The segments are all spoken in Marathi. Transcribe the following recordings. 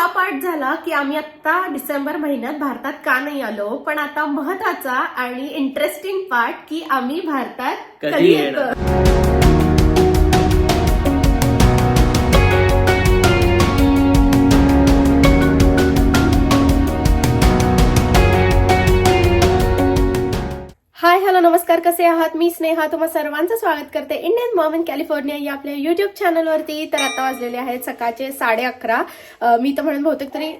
हा पाठ झाला की आम्ही आता डिसेंबर महिन्यात भारतात का नाही आलो पण आता महत्त्वाचा आणि इंटरेस्टिंग पार्ट की आम्ही भारतात कधी? येतो नमस्कार कसे आहात? मी स्नेहा. तुम्हा सर्वांचं स्वागत करते इंडियन मॉम कॅलिफोर्निया या आपल्या युट्यूब चॅनलवरती तर आता वाजलेले आहेत सकाळचे साडे अकरा. मी तर म्हणून बहुतेक तरी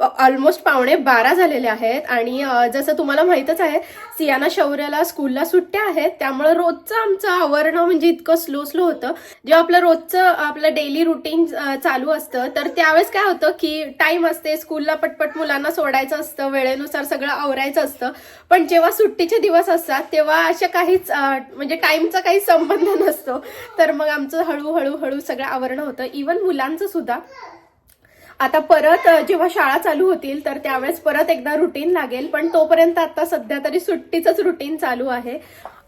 ऑलमोस्ट पावणे बारा झालेले आहेत. आणि जसं तुम्हाला माहीतच आहे सियाना शौर्याला स्कूलला सुट्ट्या आहेत. त्यामुळे रोजचं आमचं आवरणं म्हणजे इतकं स्लो स्लो होतं. जेव्हा आपलं रोजचं आपलं डेली रुटीन चालू असतं तर त्यावेळेस काय होतं की टाइम असते स्कूलला पटपट मुलांना सोडायचं असतं वेळेनुसार सगळं आवरायचं असतं. पण जेव्हा सुट्टीचे दिवस असतात तेव्हा अशा काहीच म्हणजे टाइमचा काही संबंध नसतो. तर मग आमचं हळूहळू हळू सगळं आवरणं होतं. इवन मुलांचं सुद्धा. आता परत जेव्हा शाळा चालू होतील तर त्यावेळेस परत एकदा रुटीन लागेल. पण तोपर्यंत आता सध्या तरी सुट्टीचंच रुटीन चालू आहे.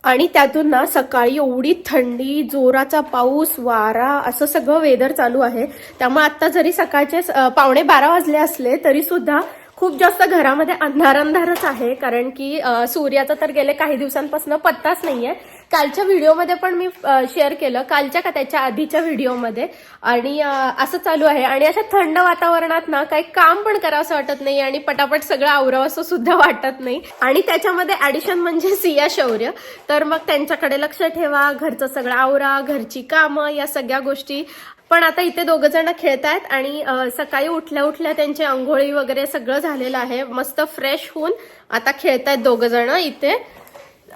आणि त्यातून ना सकाळी एवढी थंडी जोराचा पाऊस वारा असं सगळं वेदर चालू आहे. त्यामुळे आता जरी सकाळचे पावणे बारा वाजले असले तरी सुद्धा खूप जास्त घरामध्ये अंधार अंधारच आहे. कारण की सूर्याचा तर गेले काही दिवसांपासून पत्ताच नाहीये. कालच्या व्हिडिओमध्ये पण मी शेअर केलं. कालच्या का त्याच्या आधीच्या व्हिडिओमध्ये. आणि असं चालू आहे. आणि अशा थंड वातावरणात ना काही काम पण करावंसं वाटत नाही आणि पटापट सगळं आवरावंसं सुद्धा वाटत नाही. आणि त्याच्यामध्ये ऍडिशन म्हणजे सिया शौर्य. तर मग त्यांच्याकडे लक्ष ठेवा. घरचं सगळं आवरा. घरची कामं या सगळ्या गोष्टी. पण आता इथे दोघ जण खेळतायत आणि सकाळी उठल्या उठल्या त्यांची आंघोळी वगैरे सगळं झालेलं आहे. मस्त फ्रेश होऊन आता खेळतायत दोघ जण इथे.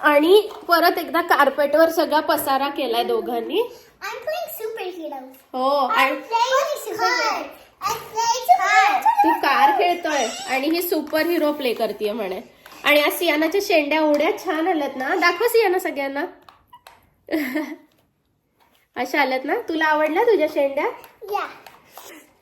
आणि परत एकदा कार्पेटवर सगळा पसारा केलाय दोघांनी. हो. तू कार खेळतोय आणि ही सुपर हिरो प्ले करते म्हणे. आणि आज सियानाच्या शेंड्या एवढ्या छान आल्यात ना. दाखव सियाना सगळ्यांना. अशा आल्यात ना? तुला आवडल्या तुझ्या शेंड्या? Yeah.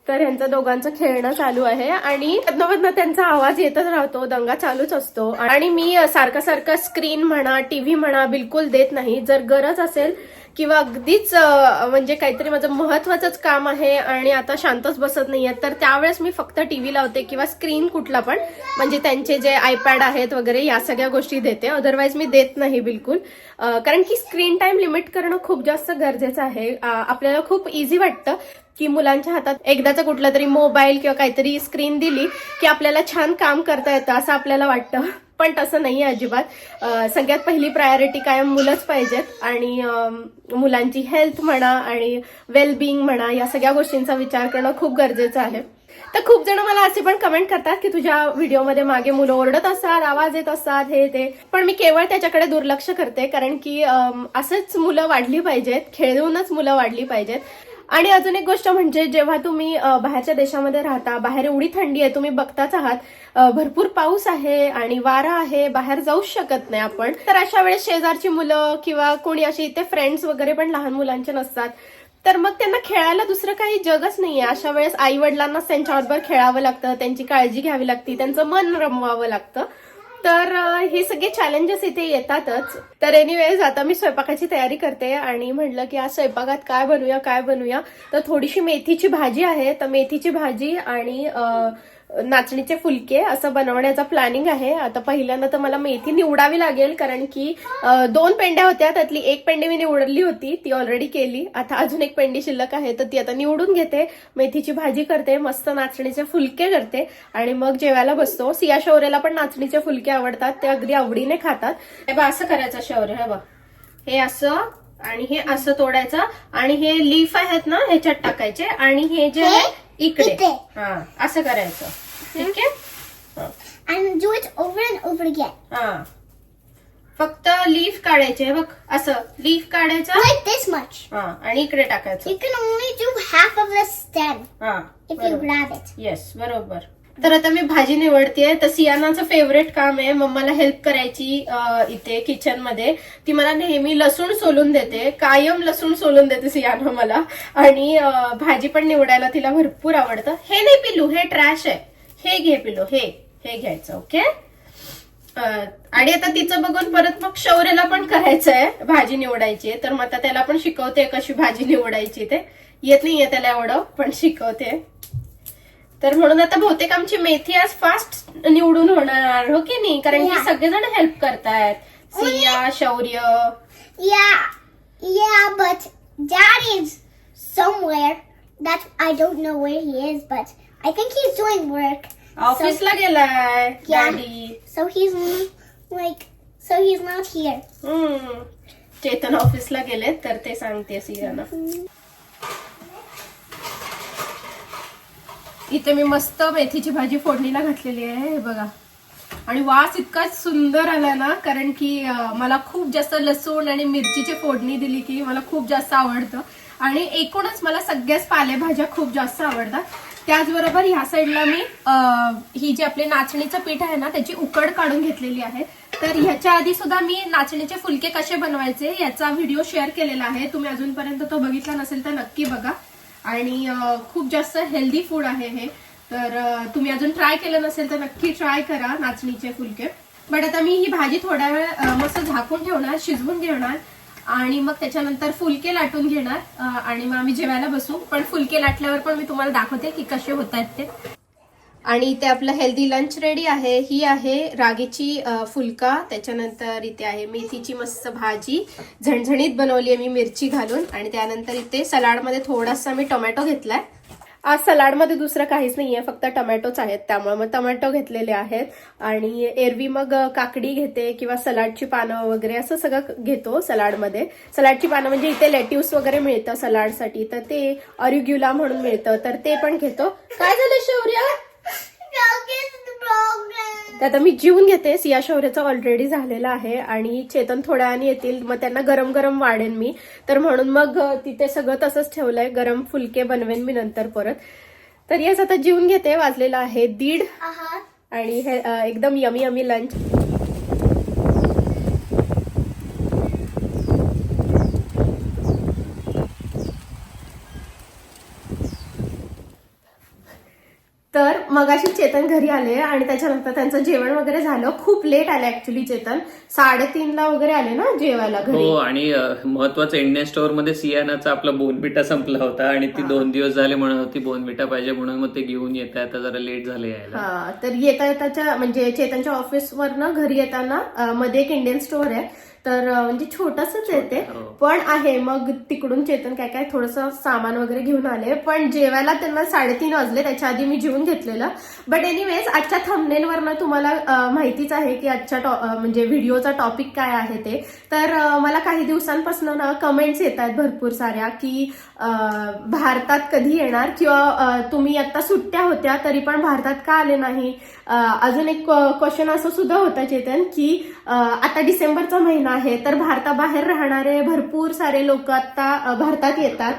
तर ह्यांचं दोघांचं खेळणं चालू आहे आणि मधनं त्यांचा आवाज येतच राहतो दंगा चालूच असतो. आणि मी सारखं सारखं स्क्रीन म्हणा टीव्ही म्हणा बिलकुल देत नाही. जर गरज असेल किंवा अगदीच म्हणजे काहीतरी माझं महत्वाचंच काम आहे आणि आता शांतच बसत नाहीये तर त्यावेळेस मी फक्त टीव्ही लावते किंवा स्क्रीन कुठला पण. म्हणजे त्यांचे जे आयपॅड आहेत वगैरे या सगळ्या गोष्टी देते. अदरवाईज मी देत नाही बिलकुल. कारण की स्क्रीन टाइम लिमिट करणं खूप जास्त गरजेचं आहे. आपल्याला खूप इझी वाटतं. की मुलांच्या हातात एकदाचा कुठला तरी मोबाईल किंवा काहीतरी स्क्रीन दिली की आपल्याला छान काम करता येतं असं आपल्याला वाटतं. पण तसं नाही आहे अजिबात सगळ्यात पहिली प्रायोरिटी कायम मुलंच पाहिजेत. आणि मुलांची हेल्थ म्हणा आणि वेलबिईंग म्हणा या सगळ्या गोष्टींचा विचार करणं खूप गरजेचं आहे. तर खूप जण मला असे पण कमेंट करतात की तुझ्या व्हिडिओमध्ये मागे मुलं ओरडत असतात आवाज येत असतात हे ते. पण मी केवळ त्याच्याकडे दुर्लक्ष करते. कारण की असंच मुलं वाढली पाहिजेत. खेळूनच मुलं वाढली पाहिजेत. आणि अजून एक गोष्ट म्हणजे जेव्हा तुम्ही बाहेरच्या देशामध्ये राहता बाहेर एवढी थंडी आहे तुम्ही बघताच आहात भरपूर पाऊस आहे आणि वारा आहे बाहेर जाऊच शकत नाही आपण. तर अशा वेळेस शेजारची मुलं किंवा कोणी अशी इथे फ्रेंड्स वगैरे पण लहान मुलांचे नसतात. तर मग त्यांना खेळायला दुसरं काही जगच नाहीये. अशा वेळेस आई वडिलांनाच त्यांच्याबरोबर खेळावं लागतं त्यांची काळजी घ्यावी लागते त्यांचं मन रमवावं लागतं. तर हे सगळे चॅलेंजेस इथे येतातच. तर एनिवेज आता मी स्वयंपाकाची तयारी करते आणि म्हटलं की आज स्वयंपाकात काय बनवूया काय बनवूया. तर थोडीशी मेथीची भाजी आहे. तर मेथीची भाजी आणि नाचणीचे फुलके असं बनवण्याचा प्लॅनिंग आहे. आता पहिल्यांदा तर मला मेथी निवडावी लागेल कारण की दोन पेंड्या होत्या. त्यातली एक पेंडी मी निवडली होती. ती ऑलरेडी केली. आता अजून एक पेंडी शिल्लक आहे तर ती आता निवडून घेते. मेथीची भाजी करते मस्त नाचणीचे फुलके करते. आणि मग जेवायला बसतो. सिया शौर्याला पण नाचणीचे फुलके आवडतात. ते अगदी आवडीने खातात. हे बघ असं करायचं शौर्य. हे बघ. हे असं आणि हे असं तोडायचं. आणि हे लीफ आहेत ना ह्याच्यात टाकायचे. आणि हे जे आहे इकडे. हा असं करायचं. ठीक आहे? हा. And do it over and over again. हा. फक्त लीफ काढायचे बघ असं लीफ काढायचं. Like this much. हा आणि इकडे टाकायचं. You can only do half of the stem हा if you grab it. Yes बरोबर. तर आता मी भाजी निवडतेय. तर सियानाचं फेवरेट काम आहे मम्माला हेल्प करायची अं, इथे किचनमध्ये. ती मला नेहमी लसूण सोलून देते कायम लसूण सोलून देते सियाना मला. आणि अं, भाजी पण निवडायला तिला भरपूर आवडतं. हे नाही पिलू हे ट्रॅश आहे. हे घे पिलू हे हे घ्यायचं ओके आणि आता तिचं बघून परत मग शौर्याला पण करायचं आहे भाजी निवडायची तर मग आता त्याला पण शिकवते कशी भाजी निवडायची ते येत नाहीये त्याला एवढं पण शिकवते तर म्हणून आता बहुतेक आमची मेथी आज फास्ट निवडून होणार हो की नाही कारण की. सगळेजण हेल्प करतायत सिया शौर्य Yeah, yeah, but Dad is somewhere. That I don't know where he is, but I think he's doing work. ऑफिसला गेलाय Yeah. Daddy So he's mm, like, so he's not here. हम्म. चेतन ऑफिसला गेले तर ते सांगते सियाना इथे मी मस्त मेथीची भाजी फोडणीला घातलेली आहे हे बघा आणि वास इतका सुंदर आला ना कारण की अं, मला खूप जास्त लसूण आणि मिरचीची फोडणी दिली की मला खूप जास्त आवडतं आणि एकूणच मला सगळ्याच पालेभाज्या खूप जास्त आवडतात त्याचबरोबर ह्या साईडला मी ही जी आपली नाचणीचं पीठ आहे ना त्याची उकड काढून घेतलेली आहे. तर ह्याच्या आधी सुद्धा मी नाचणीचे फुलके कसे बनवायचे याचा व्हिडिओ शेअर केलेला आहे. तुम्ही अजूनपर्यंत तो बघितला नसेल तर नक्की बघा. आणि खूप जास्त हेल्दी फूड आहे हे. तर तुम्ही अजून ट्राय केलं नसेल तर नक्की ट्राय करा नाचणीचे फुलके. बट आता मी ही भाजी थोड्या वेळ मस्त झाकून ठेवणार शिजवून घेणार. आणि मग त्याच्यानंतर फुलके लाटून घेणार. आणि मग आम्ही जेवायला बसू. पण फुलके लाटल्यावर पण मी तुम्हाला दाखवते की कसे होत आहेत ते. आणि इथे आपलं हेल्दी लंच रेडी आहे. ही आहे रागीची फुलका. त्याच्यानंतर इथे आहे मेथीची मस्त भाजी. झणझणीत बनवली आहे मी मिरची घालून. आणि त्यानंतर इथे सलाडमध्ये थोडासा मी टोमॅटो घेतलाय. आज सलाडमध्ये दुसरं काहीच नाही आहे फक्त टोमॅटोच आहेत. त्यामुळे मग टमॅटो घेतलेले आहेत आणि एरवी मग काकडी घेते किंवा सलाडची पानं वगैरे असं सगळं घेतो सलाडमध्ये. सलाडची पानं म्हणजे इथे लेट्यूस वगैरे मिळतं सलाडसाठी. तर ते अरिग्युला म्हणून मिळतं. तर ते पण घेतो. काय झालं शौर्य? तर आता मी जीवन घेते सिया शौर्याचं ऑलरेडी झालेलं आहे आणि चेतन थोड्या वेळाने येतील मग त्यांना गरम गरम वाढेन मी. तर म्हणून मग तिथे सगळं तसंच ठेवलंय गरम फुलके बनवेन मी नंतर परत. तर येस आता जीवन घेते वाजलेलं आहे दीड. आणि हे एकदम यमी यमी लंच तर मगाशी चेतन घरी आले आणि त्याच्यानंतर त्यांचं जेवण वगैरे झालं. खूप लेट आले ऍक्च्युली चेतन. साडेतीनला वगैरे आले ना जेवायला घरी? हो आणि महत्वाचं इंडियन स्टोअरमध्ये सियानाचा आपला बोनबिटा संपला होता आणि ती दोन दिवस झाले म्हणत होती बोनबिटा पाहिजे म्हणून मग ते घेऊन येत आहे आता जरा लेट झाले यायला. हा तर येता येताच्या म्हणजे चेतनच्या ऑफिसवरनं घरी येताना अ, मध्ये एक इंडियन स्टोअर आहे. तर म्हणजे छोटसच आहे ते. हो. पण आहे मग तिकडून चेतन काय काय थोडस सामान वगैरे घेऊन आले. पण जेवायला त्यांना साडेतीन वाजले. त्याच्या आधी मी जेवून घेतलेलं. बट एनिवेज आजच्या थंबनेलवरनं तुम्हाला अ, माहितीच आहे की आजच्या टॉ- म्हणजे व्हिडिओचा टॉपिक काय आहे ते. तर मला काही दिवसांपासून ना कमेंट्स येत आहेत भरपूर साऱ्या की भारतात कधी येणार? किंवा तुम्ही आता सुट्ट्या होत्या तरी पण भारतात का आले नाही? अजून एक क्वेश्चन असं सुद्धा होता चेतन की आता डिसेंबरचा महिना आहे तर भारताबाहेर राहणारे भरपूर सारे लोक आता भारतात येतात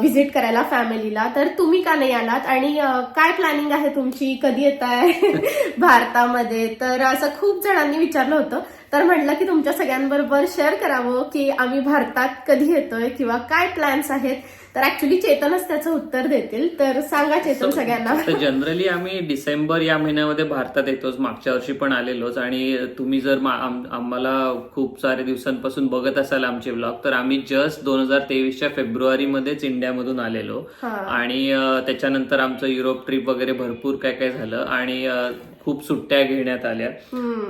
व्हिजिट करायला फॅमिलीला तर तुम्ही का नाही आलात? आणि काय प्लॅनिंग आहे तुमची? कधी येत आहे भारतामध्ये? तर असं खूप जणांनी विचारलं होतं. तर म्हटलं की तुमच्या सगळ्यांबरोबर शेअर करावं की आम्ही भारतात कधी येतोय किंवा काय प्लॅन्स आहेत? तर ऍक्च्युली चेतनच त्याचं उत्तर देतील. तर सांगा चेतन सगळ्यांना. तर जनरली आम्ही डिसेंबर या महिन्यामध्ये भारतात येतोच. मागच्या वर्षी पण आलेलोच. आणि तुम्ही जर आम्हाला खूप सारे दिवसांपासून बघत असाल आमचे ब्लॉग तर आम्ही जस्ट दोन हजार तेवीसच्या फेब्रुवारीमध्येच इंडियामधून आलेलो. आणि त्याच्यानंतर आमचं युरोप ट्रिप वगैरे भरपूर काय काय झालं. आणि खूप सुट्ट्या घेण्यात आल्या.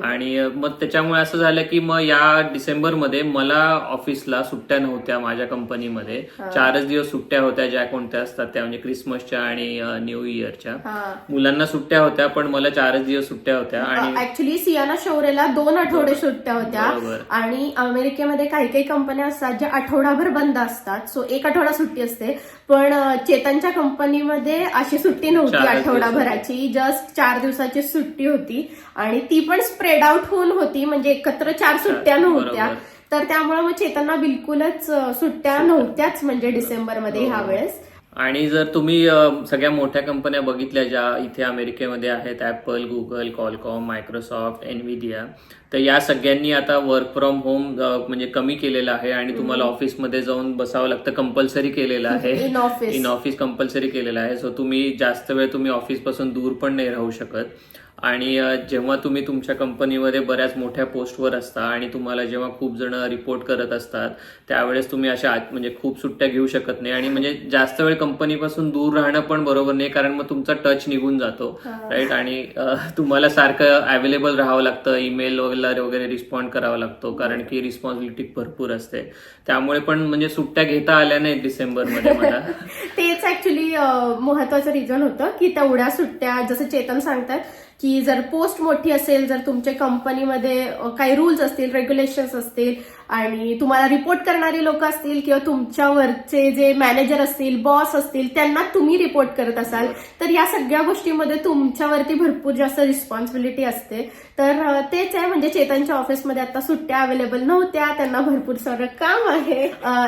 आणि मग त्याच्यामुळे असं झालं की मग या डिसेंबरमध्ये मला ऑफिसला सुट्ट्या नव्हत्या माझ्या कंपनीमध्ये. चारच दिवस सुट्ट्या होत्या ज्या कोणत्या असतात त्या म्हणजे क्रिसमसच्या आणि न्यू इयरच्या. मुलांना सुट्ट्या होत्या पण मला चारच दिवस सुट्ट्या होत्या आणि ऍक्च्युली सियाना शौर्यला दोन आठवडे सुट्ट्या होत्या. आणि अमेरिकेमध्ये काही काही कंपन्या असतात ज्या आठवडाभर बंद असतात. सो एक आठवडा सुट्टी असते. पण चेतनच्या कंपनीमध्ये अशी सुट्टी नव्हती आठवडाभराची. जस्ट चार दिवसाची सुट्टी होती. आणि ती पण स्प्रेड आउट होऊन होती. म्हणजे एकत्र चार सुट्ट्या नव्हत्या. तर त्यामुळे मग चेतनना बिलकुलच सुट्ट्या नव्हत्याच म्हणजे डिसेंबरमध्ये ह्या वेळेस आणि जर तुम्ही सगळ्या मोठ्या कंपन्या बघितल्या ज्या इथे अमेरिकेमध्ये आहेत Apple Google Qualcomm Microsoft Nvidia तर या सगळ्यांनी आता वर्क फ्रॉम होम म्हणजे कमी केलेलं आहे आणि तुम्हाला ऑफिसमध्ये जाऊन बसावं लागतं. कंपल्सरी केलेलं आहे. In office in office compulsory केलेलं आहे. सो तुम्ही जास्त वेळ तुम्ही ऑफिसपासून दूर पण नाही राहू शकत. आणि जेव्हा तुम्ही तुमच्या कंपनीमध्ये बऱ्याच मोठ्या पोस्टवर असता आणि तुम्हाला जेव्हा खूप जण रिपोर्ट करत असतात त्यावेळेस तुम्ही अशा म्हणजे खूप सुट्ट्या घेऊ शकत नाही. आणि म्हणजे जास्त वेळ कंपनीपासून दूर राहणं पण बरोबर नाही कारण मग तुमचा टच निघून जातो राईट? आणि तुम्हाला सारखं अवेलेबल राहावं लागतं ईमेल वगैरे वगैरे रिस्पॉन्ड करावा लागतो कारण की रिस्पॉन्सिबिलिटी भरपूर असते. त्यामुळे पण म्हणजे सुट्ट्या घेता आल्या नाहीत डिसेंबरमध्ये मला. तेच ऍक्च्युली महत्वाचं रिझन होतं की तेवढ्या सुट्ट्या जसं चेतन सांगतात की जर पोस्ट मोठी असेल जर तुमच्या कंपनीमध्ये काही रूल्स असतील रेग्युलेशन्स असतील आणि तुम्हाला रिपोर्ट करणारी लोक असतील किंवा तुमच्यावरचे जे मॅनेजर असतील बॉस असतील त्यांना तुम्ही रिपोर्ट करत असाल तर या सगळ्या गोष्टीमध्ये तुमच्यावरती भरपूर जास्त रिस्पॉन्सिबिलिटी असते. तर तेच आहे. म्हणजे चेतनच्या ऑफिसमध्ये आता सुट्ट्या अवेलेबल नव्हत्या त्यांना भरपूर सारं काम आहे.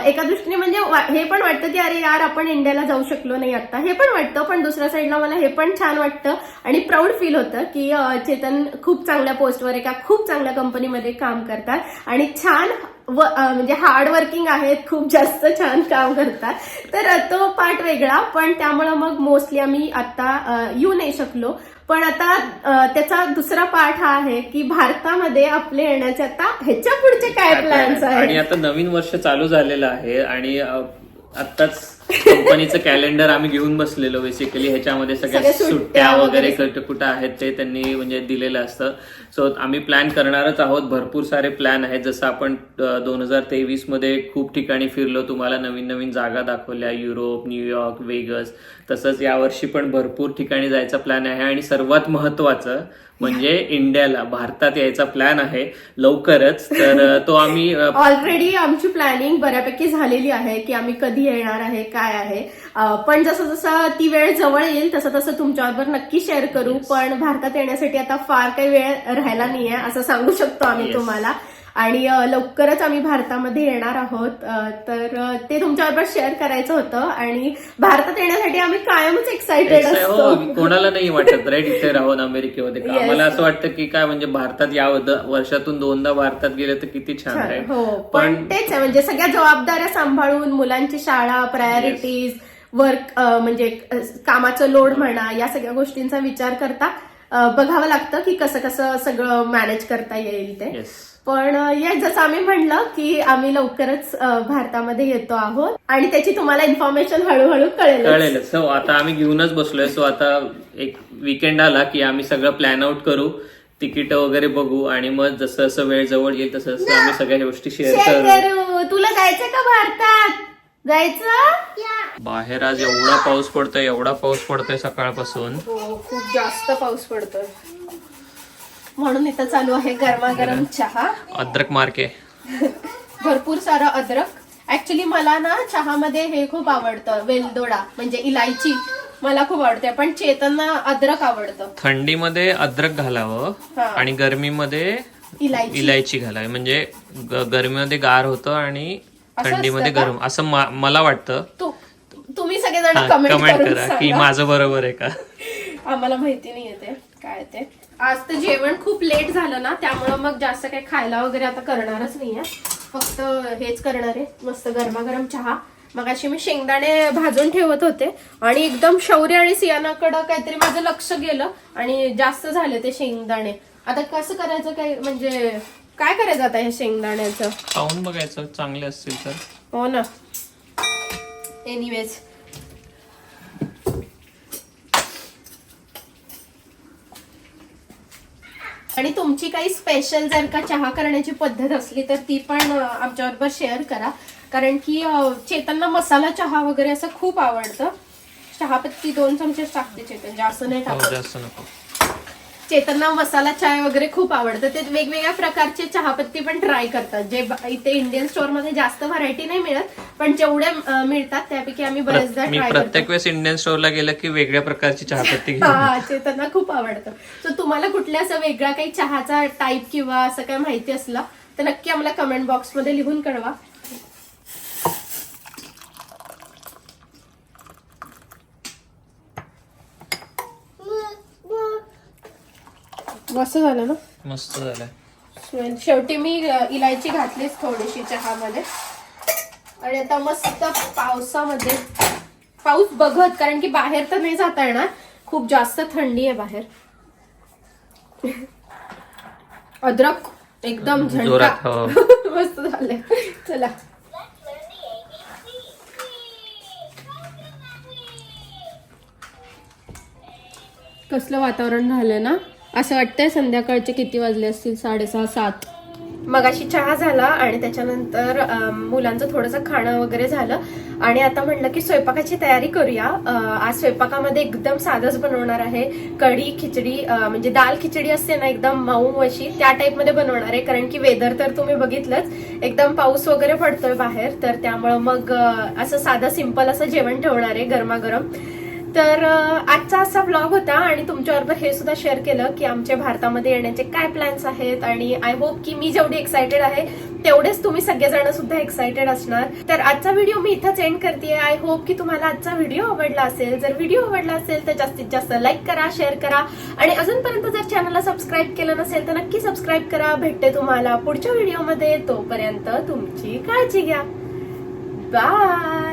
एका दृष्टीने म्हणजे वा- हे पण वाटतं की अरे यार आपण इंडियाला जाऊ शकलो नाही आता. हे पण वाटतं पण दुसऱ्या साईडला मला हे पण छान वाटतं आणि प्राऊड फील होतं. की चेतन खूप चांगल्या पोस्टवर एका खूप चांगल्या कंपनीमध्ये काम करतात. आणि छान व म्हणजे हार्ड वर्किंग आहेत खूप जास्त छान काम करतात. तर तो पार्ट वेगळा. पण त्यामुळं मग मोस्टली आम्ही आता येऊ नाही शकलो. पण आता त्याचा दुसरा पार्ट हा आहे की भारतामध्ये आपले येण्याचे आता ह्याच्या पुढचे काय प्लॅन्स आणि आहेत? आता नवीन वर्ष चालू झालेलं आहे. आणि आत्ताच कंपनीचं कॅलेंडर आम्ही घेऊन बसलेलो बेसिकली ह्याच्यामध्ये सगळ्या सुट्ट्या वगैरे. कुठं कुठं आहेत ते त्यांनी म्हणजे दिलेलं असतं. सो आम्ही प्लॅन करणारच आहोत. भरपूर सारे प्लॅन आहेत. जसं आपण दोन हजार तेवीसमध्ये खूप ठिकाणी फिरलो. तुम्हाला नवीन नवीन जागा दाखवल्या. Europe New York Vegas. तसंच यावर्षी पण भरपूर ठिकाणी जायचा प्लॅन आहे. आणि सर्वात महत्वाचं म्हणजे इंडियाला भारतात यायचा प्लॅन आहे. लवकरच. तर तो आम्ही ऑलरेडी आमची प्लॅनिंग बऱ्यापैकी झालेली आहे की आम्ही कधी येणार आहे काय आहे. पण जसं जसं ती वेळ जवळ येईल तसं तसं तुमच्याबरोबर नक्की शेअर करू. पण भारतात येण्यासाठी आता फार काही वेळ राहिला नाहीये असं सांगू शकतो आम्ही. तुम्हाला. आणि लवकरच आम्ही भारतामध्ये येणार आहोत. तर ते तुमच्याबरोबर शेअर करायचं होतं आणि भारतात येण्यासाठी आम्ही कायमच एक्साइटेड हो असतो. कोणाला नाही वाटत राईट इथे राहून अमेरिकेमध्ये. आम्हाला असं वाटतं की काय म्हणजे भारतात या वर्षातून दोनदा भारतात गेले तर किती छान आहे हो पण तेच आहे म्हणजे सगळ्या जबाबदाऱ्या सांभाळून मुलांची शाळा प्रायोरिटीज वर्क म्हणजे कामाचं लोड म्हणा या सगळ्या गोष्टींचा विचार करता बघावं लागतं की कसं कसं सगळं मॅनेज करता येईल ते. पण ये जसं आम्ही म्हणलं की आम्ही लवकरच भारतामध्ये येतो आहोत आणि त्याची तुम्हाला इन्फॉर्मेशन हळूहळू कळेल कळेल सो आता आम्ही घेऊनच बसलोय. सो आता एक विकेंड आला की आम्ही सगळं प्लॅन आउट करू तिकीट वगैरे बघू आणि मग जसं जसं वेळ जवळ येईल तसं तसं आम्ही सगळ्या गोष्टी शेअर करू. तुला जायचं का भारतात? जायचं. बाहेर आज एवढा पाऊस पडतोय एवढा पाऊस पडतोय सकाळपासून. हो खूप जास्त पाऊस पडतोय. म्हणून इथं चालू आहे गरमागरम चहा. अद्रक मार्के. भरपूर सारा अद्रक. ऍक्च्युली मला ना चहामध्ये हे खूप आवडतं वेलदोडा म्हणजे इलायची. मला खूप आवडते पण चेतनना अद्रक आवडतं. थंडीमध्ये अद्रक घालावं हा. आणि गरमीमध्ये इलायची. इलायची घालावी. म्हणजे ग- गरमीमध्ये गार होतं आणि असं थंडीमध्ये असतं का? गरम. असं मा- मला वाटतं. तू तुम्ही सगळेजण कमेंट कमेंट करा की. माझं बरोबर आहे का? आम्हाला माहिती नाही ते. काय ते आज तर जेवण खूप लेट झालं ना त्यामुळं मग जास्त काही खायला वगैरे आता करणारच नाहीये. फक्त हेच करणार आहे मस्त गरमागरम चहा. मग अशी मी शेंगदाणे भाजून ठेवत होते आणि एकदम शौर्य आणि सियानाकडं काहीतरी माझं लक्ष गेलं आणि जास्त झाले ते शेंगदाणे. आता कसं करायचं काय म्हणजे काय करायचं आता हे शेंगदाण्याचं? खाऊन बघायचं चांगले असतील तर. हो ना. एनिवेज आणि तुमची काही स्पेशल जर का चहा करण्याची पद्धत असली तर ती पण आमच्याबरोबर शेअर करा. कारण की चेतनला मसाला चहा वगैरे असं खूप आवडतं. चहापत्ती दोन चमचे टाकते चेतन जास्त नाही हो टाकत. चेतनना मसाला चाय वगैरे खूप आवडतं. ते वेगवेगळ्या प्रकारचे चहापत्ती पण ट्राय करतात. जे इथे इंडियन स्टोअरमध्ये जास्त व्हरायटी नाही मिळत पण जेवढ्या मिळतात त्यापैकी आम्ही बरेचदा मी ट्राय प्रत्येक करतो. वेळेस इंडियन स्टोअरला गेलं की वेगळ्या प्रकारची चहापत्ती घेऊन हा चेतनना खूप आवडतं. सो तुम्हाला कुठल्या असं वेगळा काही चहाचा टाईप किंवा असं काही माहिती असलं तर नक्की आम्हाला कमेंट बॉक्समध्ये लिहून कळवा. मस्त झालं ना? मस्त झालंय शेवटी मी इलायची घातलीच थोडीशी चहामध्ये. आणि आता मस्त पावसामध्ये. पाऊस बघत कारण की बाहेर तर नाही जाता येणार. खूप जास्त थंडी आहे बाहेर. अद्रक एकदम झणका जोरात हो. मस्त झालंय. चला. कसलं वातावरण झालंय ना? असं वाटतंय संध्याकाळचे किती वाजले असतील? साडेसहा सात. मगाशी चहा झाला आणि त्याच्यानंतर मुलांचं थोडंसं खाणं वगैरे झालं. आणि आता म्हणलं की स्वयंपाकाची तयारी करूया. आज स्वयंपाकामध्ये एकदम साधंच बनवणार आहे. कढी खिचडी म्हणजे दाल खिचडी असते ना एकदम मऊ अशी त्या टाईपमध्ये बनवणार आहे. कारण की वेदर तर तुम्ही बघितलंच. एकदम पाऊस वगैरे पडतोय बाहेर तर त्यामुळं मग असं साधं सिंपल असं जेवण ठेवणार आहे गरमागरम. तर आजचा असा ब्लॉग होता आणि तुमच्याबरोबर हे सुद्धा शेअर केलं की आमच्या भारतामध्ये येण्याचे काय प्लॅन्स आहेत आणि आय होप की मी जेवढी एक्सायटेड आहे तेवढेच तुम्ही सगळेजण सुद्धा एक्सायटेड असणार. तर आजचा व्हिडिओ मी इथंच एंड करते आय होप की तुम्हाला आजचा व्हिडिओ आवडला असेल. जर व्हिडिओ आवडला असेल तर जास्तीत जास्त लाईक करा शेअर करा आणि अजूनपर्यंत जर चॅनलला सबस्क्राईब केलं नसेल तर नक्की सबस्क्राईब करा. भेटते तुम्हाला पुढच्या व्हिडिओमध्ये तोपर्यंत तुमची काळजी घ्या. बाय